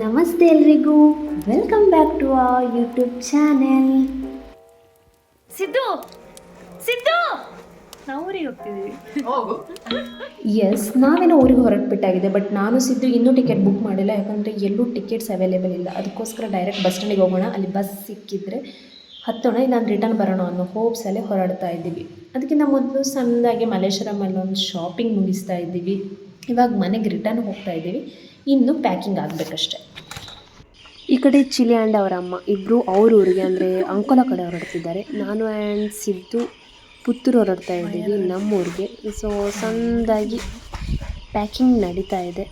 ನಮಸ್ತೆ ಎಲ್ರಿಗೂ. Welcome back to our YouTube channel Siddu Siddu! ನಾವು ಊರಿಗೆ ಹೋಗ್ತಿದ್ದೀವಿ. ಎಸ್ ನಾವೇನೋ ಊರಿಗೆ ಹೊರಟ್ಬಿಟ್ಟಾಗಿದೆ ಬಟ್ ನಾನು ಸಿದ್ದು ಇನ್ನೂ ಟಿಕೆಟ್ ಬುಕ್ ಮಾಡಿಲ್ಲ ಯಾಕಂದರೆ ಎಲ್ಲೂ ಟಿಕೆಟ್ಸ್ ಅವೈಲೇಬಲ್ ಇಲ್ಲ. ಅದಕ್ಕೋಸ್ಕರ ಡೈರೆಕ್ಟ್ ಬಸ್ ಸ್ಟ್ಯಾಂಡಿಗೆ ಹೋಗೋಣ. ಅಲ್ಲಿ ಬಸ್ ಸಿಕ್ಕಿದ್ರೆ ಹತ್ತೋಣ ನಾನು ರಿಟರ್ನ್ ಬರೋಣ ಅನ್ನೋ ಹೋಪ್ಸಲ್ಲೇ ಹೊರಡ್ತಾ ಇದ್ದೀವಿ. ಅದಕ್ಕಿಂತ ಮೊದಲು ಸಣ್ಣದಾಗಿ ಮಲ್ಲೇಶ್ವರಂ ಅಲ್ಲೊಂದು ಶಾಪಿಂಗ್ ಮುಗಿಸ್ತಾ ಇದ್ದೀವಿ. ಇವಾಗ ಮನೆಗೆ ರಿಟರ್ನ್ ಹೋಗ್ತಾ ಇದ್ದೀವಿ. ಇನ್ನು ಪ್ಯಾಕಿಂಗ್ ಆಗಬೇಕಷ್ಟೆ. ಈ ಕಡೆ ಚಿಲಿ ಆ್ಯಂಡ್ ಅವರ ಅಮ್ಮ ಇಬ್ಬರು ಅವ್ರ ಊರಿಗೆ ಅಂದರೆ ಅಂಕೋಲ ಕಡೆ ಹೊರಡ್ತಿದ್ದಾರೆ. ನಾನು ಆ್ಯಂಡ್ ಸಿದ್ದು ಪುತ್ತೂರು ಹೊರಡ್ತಾ ಇದ್ದೀವಿ ನಮ್ಮೂರಿಗೆ ಸೊ ಸಣ್ಣದಾಗಿ ಪ್ಯಾಕಿಂಗ್ ನಡೀತಾ ಇದೆ.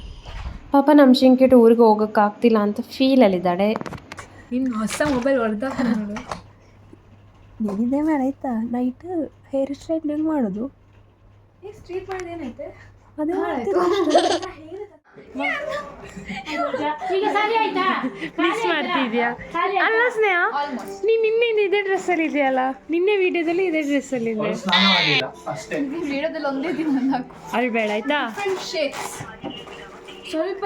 ಪಾಪ ನಮ್ಮ ಶಿಂಕಿಟ್ಟು ಊರಿಗೆ ಹೋಗೋಕ್ಕಾಗ್ತಿಲ್ಲ ಅಂತ ಫೀಲಲ್ಲಿದ್ದಾಳೆ ಇನ್ನು ಹೊಸ ಮೊಬೈಲ್ ಹೊಡೆದ ನೋಡು. ನಿನ್ನಿದೆ ಮೇಲೆ ಆಯ್ತಾ ನೈಟ್ ಹೇರ್ ಸ್ಟೈಲ್ ಹೆಂಗೆ ಮಾಡೋದು ಸ್ಟ್ರೀಟ್ ಮಾಡಿದ ಏನೈತೆ? ಅದೇ ಈಗ ಸಾಲಿ ಆಯ್ತಾ? ಮಿಸ್ ಮಾಡ್ತಿದ್ಯಾ ಅಲ್ಲ ಸ್ನೇಹ ನೀನ್ ನಿನ್ನೆ ಇದೇ ಡ್ರೆಸ್ ಅಲ್ಲಿ ಇದೆಯಲ್ಲ? ನಿನ್ನೆ ವಿಡಿಯೋದಲ್ಲಿ ಇದೇ ಡ್ರೆಸ್ ಅಲ್ಲಿ ಇದೆ ವಿಡಿಯೋದಲ್ಲಿ ಒಂದೇ ದಿನ ನಾಲ್ಕು ಅಳ್ಬೇಡ ಆಯ್ತಾ? ಸ್ವಲ್ಪ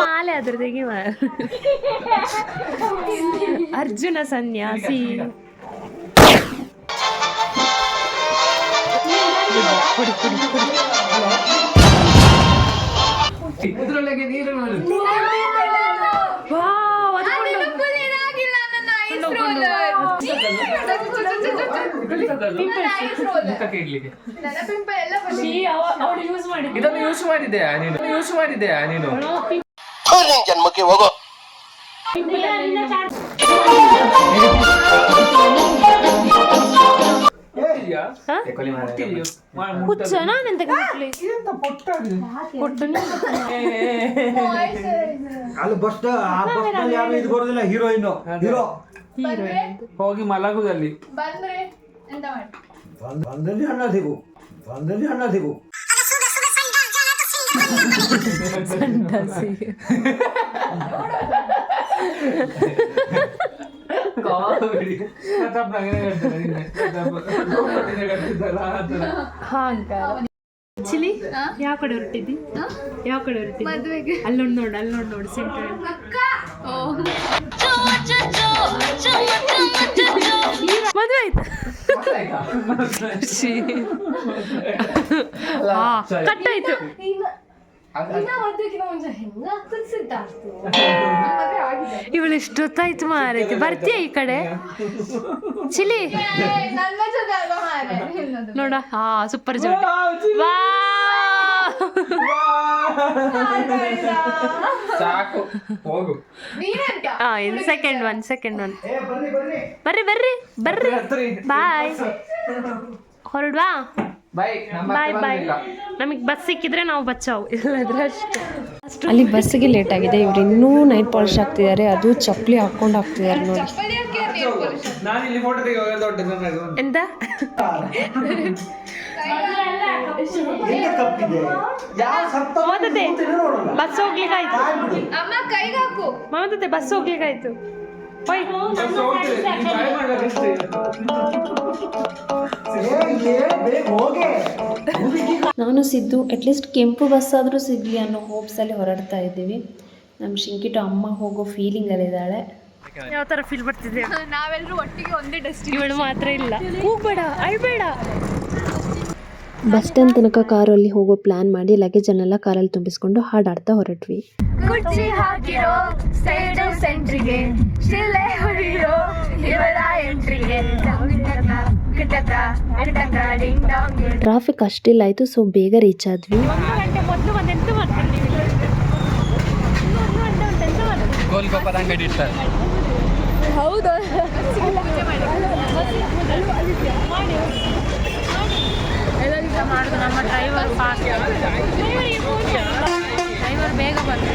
ಮಾಲೆ ಅದ್ರ ತೆಗಿ ಅರ್ಜುನ ಸನ್ಯಾಸಿ. ಮಾಡಿದ್ದು. ಇದನ್ನು ಯೂಸ್ ಮಾಡಿದೆಯಾ ನೀನು? ಯೂಸ್ ಮಾಡಿದೆಯಾ ನೀನು? ಜನ್ಮಕ್ಕೆ ಹೋಗೋ. ಯಾರು ಇದು ಬರೋದಿಲ್ಲ ಹೀರೋಯಿನ್ ಹೀರೋ ಹೋಗಿ ಮಲಗುದಲ್ಲಿ ಬಂದ್ರೆ ಎಂತ ಮಾಡಿ ಬಂದಲ್ಲಿ ಹಣ ಸಿಗು ಬಂದಲ್ಲಿ ಹಣ ಸಿಗು ಕಾಮಿಡಿ ಥರ. ಹಾಂಗ ಚಿಲಿ ಯಾವ ಕಡೆ ಹೊರಟಿದ್ದಿ ಯಾವ ಕಡೆ ಹೊರಟಿದ್ದಿ ಮದುವೆಗೆ ಅಲ್ಲಿ ನೋಡಿ ನೋಡು ಅಲ್ಲಿ ನೋಡಿ ನೋಡಿ ಸೆಂಟರ್ ಮದ್ವೆ ಆಯ್ತು ಗೊತ್ತಾಯ್ತಾ? ಇವಳು ಇಷ್ಟೊತ್ತಾಯ್ತು ಮಾರೈತಿ ಬರ್ತೀಯ ಈ ಕಡೆ? ಚಿಲಿ ನೋಡ. ಹಾ ಸೂಪರ್ ಜೋಡಿ. ವಾ. ಸಾಕು. ಹೋಗು. ನೀನೆಂತ ಹಾ ಇದು ಸೆಕೆಂಡ್ ಒನ್ ಸೆಕೆಂಡ್ ಒನ್ ಬರ್ರಿ ಬರ್ರಿ. ಬರ್ರಿ. ಬಾಯ್ ಹೊರಡ್ವಾ? ಬಾಯ್ ಬಾಯ್. ನಮಗೆ ಬಸ್ ಸಿಕ್ಕಿದ್ರೆ ನಾವು ಬಚ್ಚಾವು. ಇಲ್ಲದ್ರೆ ಅಷ್ಟೇ. ಅಲ್ಲಿ ಬಸ್ಸಿಗೆ ಲೇಟ್ ಆಗಿದೆ. ಇವ್ರು ಇನ್ನೂ ನೈಟ್ ಪಾಲಿಶ್ ಆಗ್ತಿದ್ದಾರೆ ಅದು ಚಪ್ಪಲಿ ಹಾಕ್ಕೊಂಡು ಹಾಕ್ತಿದ್ದಾರೆ ನೋಡಿ. ಎಂತ? ಮಮತತೆ ಬಸ್ ಹೋಗ್ಲಿಕ್ಕಾಯ್ತು ಅಮ್ಮ ಕೈಗೆ ಹಾಕು. ಮಮತತೆ ಬಸ್ ಹೋಗ್ಲಿಕ್ಕೆ ನಾನು ಸಿದ್ದು ಅಟ್ಲೀಸ್ಟ್ ಕೆಂಪು ಬಸ್ ಆದರೂ ಸಿಗಲಿ ಅನ್ನೋ ಹೋಪ್ಸಲ್ಲಿ ಹೊರಡ್ತಾ ಇದ್ದೀವಿ. ನಮ್ಮ ಶಿಂಕಿಟು ಅಮ್ಮ ಹೋಗೋ ಫೀಲಿಂಗಲ್ಲಿದ್ದಾಳೆ ಯಾವ ತರ ಫೀಲ್ ಬರ್ತಿದೆ? ನಾವೆಲ್ಲರೂ ಒಟ್ಟಿಗೆ ಒಂದೇ ಡಸ್ಟ್ ಇವಳು ಮಾತ್ರ ಇಲ್ಲ. ಹೋಗ್ಬೇಡ ಅಳ್ಬೇಡ. ಬಸ್ ಸ್ಟ್ಯಾಂಡ್ ತನಕ ಕಾರಲ್ಲಿ ಹೋಗೋ ಪ್ಲಾನ್ ಮಾಡಿ ಲಗೇಜನ್ನೆಲ್ಲ ಕಾರಲ್ಲಿ ತುಂಬಿಸ್ಕೊಂಡು ಹಾಡಾಡ್ತಾ ಹೊರಟ್ವಿ. ಕುರ್ಚಿ ಹಾಕಿರೋ ಸೈಡ್ ಸೆಂಟ್ರಿಗೆ ಶಿಲೆ ಹೊಡಿರೋ ಇವರ ಎಂಟ್ರಿಗೆ ಡಿಂಗ್ ಡಾಂಗ್. ಟ್ರಾಫಿಕ್ ಅಷ್ಟಿಲ್ಲ ಆಯ್ತು ಸೊ ಬೇಗ ರೀಚ್ ಆದ್ವಿ. ಒಂದು ಗಂಟೆ ಮೊದಲು ಒಂದು ಎಂತ ಮಾಡ್ತಾರೆ ನೀವು ಇಲ್ಲಿ? ಇನ್ನು ಒಂದು ಗಂಟೆ ಉಂಟು ಎಂತ ಮಾಡ್ತಾರೆ ಗೋಲ್ಗೊಪ್ಪದ ಅಂಗಡಿ ಇರ್ತಾರೆ ಹೌದು ಮಾಡುದು ನಮ್ಮ ಡ್ರೈವರ್ ಫಾಸ್ಟ್ ಡ್ರೈವರ್ ಬೇಗ ಬಂದು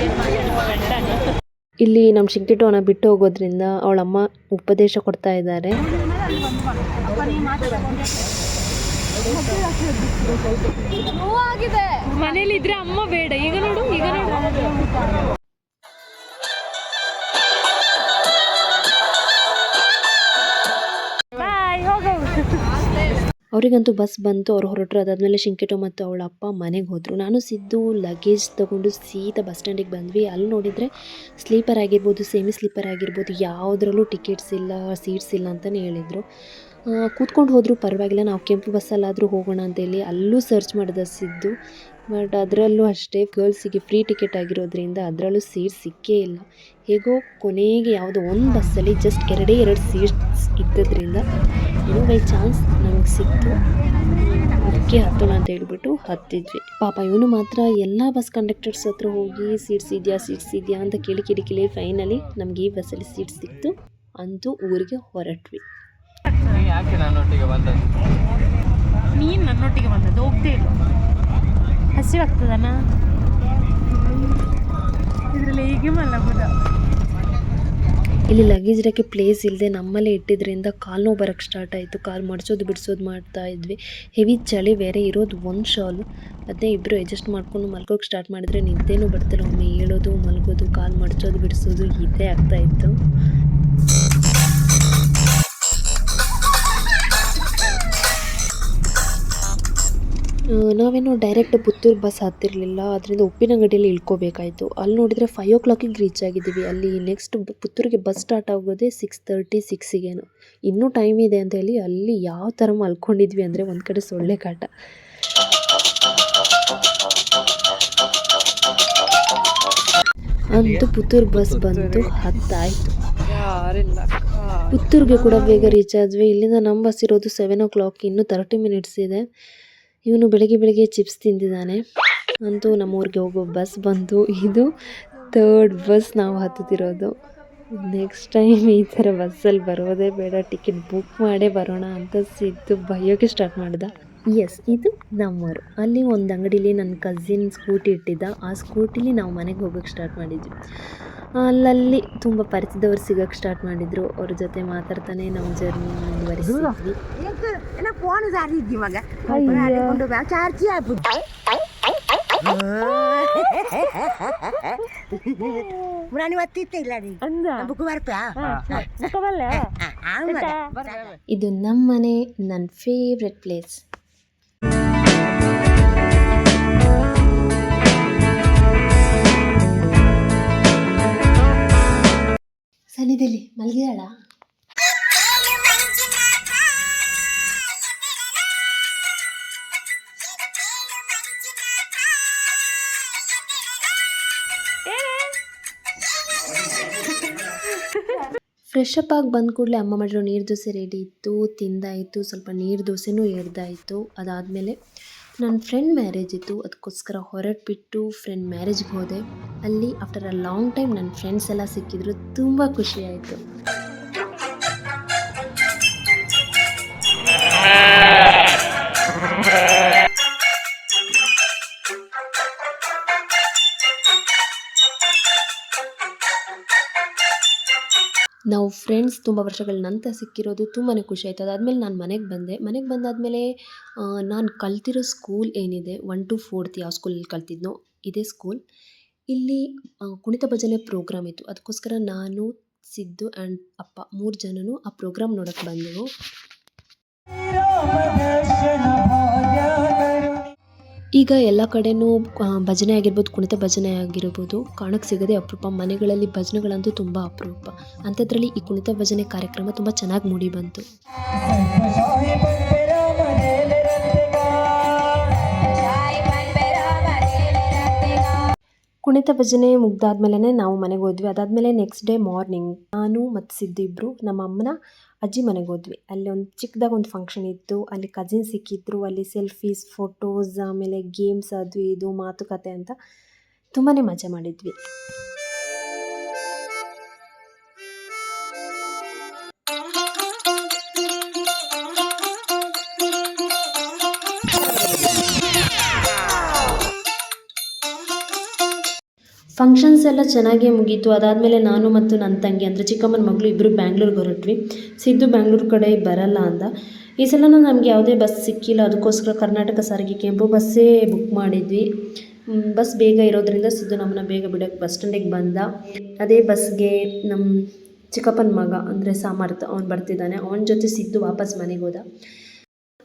ಇಲ್ಲಿ ನಮ್ಮ ಶಿಂಕಿಟು ಅವನ ಬಿಟ್ಟು ಹೋಗೋದ್ರಿಂದ ಅವಳಮ್ಮ ಉಪದೇಶ ಕೊಡ್ತಾ ಇದ್ದಾರೆ. ನೋವಾಗಿದೆ ಮನೇಲಿ ಇದ್ರೆ ಅಮ್ಮ ಬೇಡ. ಈಗ ನೋಡು ಈಗ ನೋಡು. ಅವರಿಗಂತೂ ಬಸ್ ಬಂತು, ಅವ್ರು ಹೊರಟರು ಅದಾದಮೇಲೆ ಶಿಂಕೆಟು ಮತ್ತು ಅವಳ ಅಪ್ಪ ಮನೆಗೆ ಹೋದರು. ನಾನು ಸಿದ್ದು ಲಗೇಜ್ ತೊಗೊಂಡು ಸೀದಾ ಬಸ್ ಸ್ಟ್ಯಾಂಡಿಗೆ ಬಂದ್ವಿ. ಅಲ್ಲಿ ನೋಡಿದರೆ ಸ್ಲೀಪರ್ ಆಗಿರ್ಬೋದು ಸೆಮಿ ಸ್ಲೀಪರ್ ಆಗಿರ್ಬೋದು, ಯಾವುದ್ರಲ್ಲೂ ಟಿಕೆಟ್ಸ್ ಇಲ್ಲ ಸೀಟ್ಸ್ ಇಲ್ಲ ಅಂತಲೇ ಹೇಳಿದರು. ಕೂತ್ಕೊಂಡು ಹೋದರೂ, ಪರವಾಗಿಲ್ಲ. ನಾವು ಕೆಂಪು ಬಸ್ಸಲ್ಲಾದರೂ ಹೋಗೋಣ ಅಂತೇಳಿ ಅಲ್ಲೂ ಸರ್ಚ್ ಮಾಡಿದ ಸಿದ್ದು. ಬಟ್ ಅದರಲ್ಲೂ ಅಷ್ಟೇ ಗರ್ಲ್ಸಿಗೆ ಫ್ರೀ ಟಿಕೆಟ್ ಆಗಿರೋದ್ರಿಂದ ಅದರಲ್ಲೂ ಸೀಟ್ ಸಿಕ್ಕೇ ಇಲ್ಲ. ಹೇಗೋ ಕೊನೆಗೆ ಯಾವುದೋ ಒಂದು ಬಸ್ಸಲ್ಲಿ ಜಸ್ಟ್ ಎರಡೇ ಎರಡು ಸೀಟ್ಸ್ ಇದ್ದದ್ರಿಂದ ಏನೋ ಬೈ ಚಾನ್ಸ್ ನಮಗೆ ಸಿಕ್ತು. ಅದಕ್ಕೆ ಹತ್ತೋಣ ಅಂತ ಹೇಳ್ಬಿಟ್ಟು ಹತ್ತಿದ್ವಿ. ಪಾಪ ಇವನು ಮಾತ್ರ ಎಲ್ಲ ಬಸ್ ಕಂಡಕ್ಟರ್ಸ್ ಹತ್ರ ಹೋಗಿ ಸೀಟ್ಸ್ ಇದೆಯಾ ಸೀಟ್ಸ್ ಇದೆಯಾ ಅಂತ ಕೇಳಿ ಕಿಡಿ ಕಿಳಿ ಫೈನಲಿ ನಮಗೆ ಈ ಬಸ್ಸಲ್ಲಿ ಸೀಟ್ ಸಿಕ್ತು. ಅಂತೂ ಊರಿಗೆ ಹೊರಟ್ವಿ. ನೀನು ನನ್ನೊಟ್ಟಿಗೆ ಬಂದದ್ದು? ಹೋಗ್ತೇ ಇಲ್ಲ. ಇದರಲ್ಲಿ ಮಲಗುದ ಇಲ್ಲಿ ಲಗೇಜ್ ಇರೋಕ್ಕೆ ಪ್ಲೇಸ್ ಇಲ್ಲದೆ ನಮ್ಮಲ್ಲೇ ಇಟ್ಟಿದ್ರಿಂದ ಕಾಲು ನೋವು ಬರೋಕ್ಕೆ ಸ್ಟಾರ್ಟ್ ಆಯಿತು. ಕಾಲು ಮಡಿಸೋದು ಬಿಡಿಸೋದು ಮಾಡ್ತಾ ಇದ್ವಿ. ಹೆವಿ ಚಳಿ ಬೇರೆ ಇರೋದು ಒಂದು ಶಾಲು ಅದನ್ನೇ ಇಬ್ಬರು ಅಡ್ಜಸ್ಟ್ ಮಾಡ್ಕೊಂಡು ಮಲ್ಗೋಕೆ ಸ್ಟಾರ್ಟ್ ಮಾಡಿದ್ರೆ ನಿದ್ದೆನೂ ಬರ್ತಿಲ್ಲ. ಒಮ್ಮೆ ಹೇಳೋದು ಮಲ್ಗೋದು ಕಾಲು ಮಡಿಸೋದು ಬಿಡಿಸೋದು ಇದೇ ಆಗ್ತಾಯಿತ್ತು ನಾವೇನು ಡೈರೆಕ್ಟ್ ಪುತ್ತೂರು ಬಸ್ ಹತ್ತಿರಲಿಲ್ಲ. ಅದರಿಂದ ಉಪ್ಪಿನಂಗಡಿಯಲ್ಲಿ ಇಳ್ಕೋಬೇಕಾಯಿತು. ಅಲ್ಲಿ ನೋಡಿದರೆ ಫೈವ್ ಓ ಕ್ಲಾಕಿಗೆ ರೀಚ್ ಆಗಿದ್ದೀವಿ. ಅಲ್ಲಿ ನೆಕ್ಸ್ಟ್ ಪುತ್ತೂರಿಗೆ ಬಸ್ ಸ್ಟಾರ್ಟ್ ಆಗೋದೇ ಸಿಕ್ಸ್ ತರ್ಟಿ ಸಿಕ್ಸಿಗೇನು ಇನ್ನೂ ಟೈಮ್ ಇದೆ ಅಂತ ಹೇಳಿ ಅಲ್ಲಿ ಯಾವ ಥರ ಮಲ್ಕೊಂಡಿದ್ವಿ ಅಂದರೆ ಒಂದು ಕಡೆ ಸೊಳ್ಳೆ ಕಾಟ. ಅಂತೂ ಪುತ್ತೂರು ಬಸ್ ಬಂತು ಹತ್ತಾಯಿತು. ಪುತ್ತೂರಿಗೆ ಕೂಡ ಬೇಗ ರೀಚ್ ಆದ್ವಿ. ಇಲ್ಲಿಂದ ನಮ್ಮ ಬಸ್ ಇರೋದು ಸೆವೆನ್ ಓ ಕ್ಲಾಕ್ ಇನ್ನೂ ತರ್ಟಿ ಮಿನಿಟ್ಸ್ ಇದೆ. ಇವನು ಬೆಳಗ್ಗೆ ಬೆಳಗ್ಗೆ ಚಿಪ್ಸ್ ತಿಂದಿದ್ದಾನೆ. ಅಂತೂ ನಮ್ಮೂರಿಗೆ ಹೋಗೋ ಬಸ್ ಬಂತು ಇದು ತರ್ಡ್ ಬಸ್ ನಾವು ಹತ್ತುತ್ತಿರೋದು. ನೆಕ್ಸ್ಟ್ ಟೈಮ್ ಈ ಥರ ಬಸ್ಸಲ್ಲಿ ಬರೋದೇ ಬೇಡ ಟಿಕೆಟ್ ಬುಕ್ ಮಾಡೇ ಬರೋಣ ಅಂತ ಸಿದ್ದು ಬಯ್ಯೋಕೆ ಸ್ಟಾರ್ಟ್ ಮಾಡ್ದ. ಎಸ್ ಇದು ನಮ್ಮೂರು. ಅಲ್ಲಿ ಒಂದು ಅಂಗಡೀಲಿ ನನ್ನ ಕಸಿನ್ ಸ್ಕೂಟಿ ಇಟ್ಟಿದ್ದ. ಆ ಸ್ಕೂಟಿಲಿ ನಾವು ಮನೆಗೆ ಹೋಗೋಕ್ಕೆ ಸ್ಟಾರ್ಟ್ ಮಾಡಿದ್ವಿ. ಅಲ್ಲಲ್ಲಿ ತುಂಬ ಪರಿಚಯದವ್ರು ಸಿಗೋಕೆ ಸ್ಟಾರ್ಟ್ ಮಾಡಿದರು ಅವ್ರ ಜೊತೆ ಮಾತಾಡ್ತಾನೆ ನಮ್ಮ ಜರ್ನಿ ಮುಂದುವರಿಸಿದ್ವಿ ಇದು ನಮ್ಮನೆ ನನ್ನ ಫೇವ್ರೆಟ್ ಮಗ ಸನ್ನಿಧಿಲಿ ಮಲಗಿದಾಳ ಫ್ರೆಶ್ ಆಗಿ ಬಂದ ಕೂಡಲೇ ಅಮ್ಮ ಮಾಡಿರೋ ನೀರು ದೋಸೆ ರೆಡಿ ಇತ್ತು, ತಿಂದಾಯಿತು, ಸ್ವಲ್ಪ ನೀರು ದೋಸೆನೂ ಎರ್ದಾಯಿತು ಅದಾದಮೇಲೆ ನನ್ನ ಫ್ರೆಂಡ್ ಮ್ಯಾರೇಜ್ ಇತ್ತು. ಅದಕ್ಕೋಸ್ಕರ ಹೊರಟ್ಬಿಟ್ಟು ಫ್ರೆಂಡ್ ಮ್ಯಾರೇಜ್ಗೆ ಹೋದೆ. ಅಲ್ಲಿ ಆಫ್ಟರ್ ಅ ಲಾಂಗ್ ಟೈಮ್ ನನ್ನ ಫ್ರೆಂಡ್ಸ್ ಎಲ್ಲ ಸಿಕ್ಕಿದ್ರು. ತುಂಬ ಖುಷಿ ಆಯಿತು. ನಾವು ಫ್ರೆಂಡ್ಸ್ ತುಂಬ ವರ್ಷಗಳ ನಂತರ ಸಿಕ್ಕಿರೋದು ತುಂಬಾ ಖುಷಿ ಆಯಿತು. ಅದಾದಮೇಲೆ ನಾನು ಮನೆಗೆ ಬಂದೆ. ಮನೆಗೆ ಬಂದಾದಮೇಲೆ ನಾನು ಕಲ್ತಿರೋ ಸ್ಕೂಲ್ ಏನಿದೆ ಒನ್ ಟು ಫೋರ್ತ್ ಯಾವ ಸ್ಕೂಲಲ್ಲಿ ಕಲ್ತಿದ್ನೋ, ಇದೇ ಸ್ಕೂಲ್ ಇಲ್ಲಿ ಕುಣಿತ ಭಜನೆ ಪ್ರೋಗ್ರಾಮ್ ಇತ್ತು. ಅದಕ್ಕೋಸ್ಕರ ನಾನು, ಸಿದ್ದು ಆ್ಯಂಡ್ ಅಪ್ಪ ಮೂರು ಜನನೂ ಆ ಪ್ರೋಗ್ರಾಮ್ ನೋಡೋಕ್ಕೆ ಬಂದೆವು. ಈಗ ಎಲ್ಲ ಕಡೆನೂ ಭಜನೆ ಆಗಿರ್ಬೋದು, ಕುಣಿತ ಭಜನೆ ಆಗಿರ್ಬೋದು ಕಾಣಕ್ಕೆ ಸಿಗದೆ ಅಪರೂಪ. ಮನೆಗಳಲ್ಲಿ ಭಜನೆಗಳಂತೂ ತುಂಬ ಅಪರೂಪ. ಅಂಥದ್ರಲ್ಲಿ ಈ ಕುಣಿತ ಭಜನೆ ಕಾರ್ಯಕ್ರಮ ತುಂಬ ಚೆನ್ನಾಗಿ ಮೂಡಿ ಬಂತು. ಕುಣಿತ ಭಜನೆ ಮುಗ್ದಾದ್ಮೇಲೆ ನಾವು ಮನೆಗೆ ಹೋದ್ವಿ. ಅದಾದಮೇಲೆ ನೆಕ್ಸ್ಟ್ ಡೇ ಮಾರ್ನಿಂಗ್ ನಾನು ಮತ್ತು ಸಿದ್ದು ಇಬ್ಬರು ನಮ್ಮ ಅಮ್ಮನ ಅಜ್ಜಿ ಮನೆಗೆ ಹೋದ್ವಿ. ಅಲ್ಲಿ ಒಂದು ಚಿಕ್ಕದಾಗ ಒಂದು ಫಂಕ್ಷನ್ ಇತ್ತು. ಅಲ್ಲಿ ಕಸಿನ್ ಸಿಕ್ಕಿದ್ರು. ಅಲ್ಲಿ ಸೆಲ್ಫೀಸ್ ಫೋಟೋಸ್ ಆಮೇಲೆ ಗೇಮ್ಸ್ ಅದು ಇದು, ಮಾತುಕತೆ ಅಂತ ತುಂಬಾ ಮಜಾ ಮಾಡಿದ್ವಿ. ಫಂಕ್ಷನ್ಸ್ ಎಲ್ಲ ಚೆನ್ನಾಗೇ ಮುಗೀತು. ಅದಾದಮೇಲೆ ನಾನು ಮತ್ತು ನನ್ನ ತಂಗಿ ಅಂದರೆ ಚಿಕ್ಕಮ್ಮನ ಮಗಳು ಇಬ್ಬರು ಬ್ಯಾಂಗ್ಳೂರ್ಗೆ ಹೊರಟ್ವಿ. ಸಿದ್ದು ಬ್ಯಾಂಗ್ಳೂರು ಕಡೆ ಬರಲ್ಲ ಅಂದ. ಈ ಸಲ ನಮಗೆ ಯಾವುದೇ ಬಸ್ ಸಿಕ್ಕಿಲ್ಲ. ಅದಕ್ಕೋಸ್ಕರ ಕರ್ನಾಟಕ ಸಾರಿಗೆ ಕೆಂಪು ಬಸ್ಸೇ ಬುಕ್ ಮಾಡಿದ್ವಿ. ಬಸ್ ಬೇಗ ಇರೋದ್ರಿಂದ ಸಿದ್ದು ನಮ್ಮನ್ನ ಬೇಗ ಬಿಡೋಕ್ಕೆ ಬಸ್ ಸ್ಟ್ಯಾಂಡಿಗೆ ಬಂದ. ಅದೇ ಬಸ್ಗೆ ನಮ್ಮ ಚಿಕ್ಕಪ್ಪನ ಮಗ ಅಂದರೆ ಸಾಮರ್ಥ್ ಅವನು ಬರ್ತಿದ್ದಾನೆ. ಅವನ ಜೊತೆ ಸಿದ್ದು ವಾಪಸ್ ಮನೆಗೆ ಹೋದ.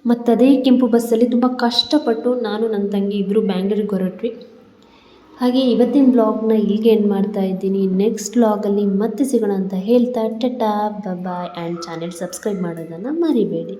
ಮತ್ತು ಅದೇ ಕೆಂಪು ಬಸ್ಸಲ್ಲಿ ತುಂಬ ಕಷ್ಟಪಟ್ಟು ನಾನು, ನನ್ನ ತಂಗಿ ಇಬ್ಬರು ಬ್ಯಾಂಗ್ಳೂರಿಗೆ ಹೊರಟ್ವಿ. ಹಾಗೆ ಇವತ್ತಿನ ಬ್ಲಾಗ್ನ ಇಲ್ಲಿಗೆ ಎಂಡ್ ಮಾಡ್ತಾ ಇದ್ದೀನಿ. ನೆಕ್ಸ್ಟ್ ಬ್ಲಾಗಲ್ಲಿ ಮತ್ತೆ ಸಿಗೋಣ ಅಂತ ಹೇಳ್ತಾ, tata bye and channel subscribe ಮಾಡೋದನ್ನು ಮರಿಬೇಡಿ.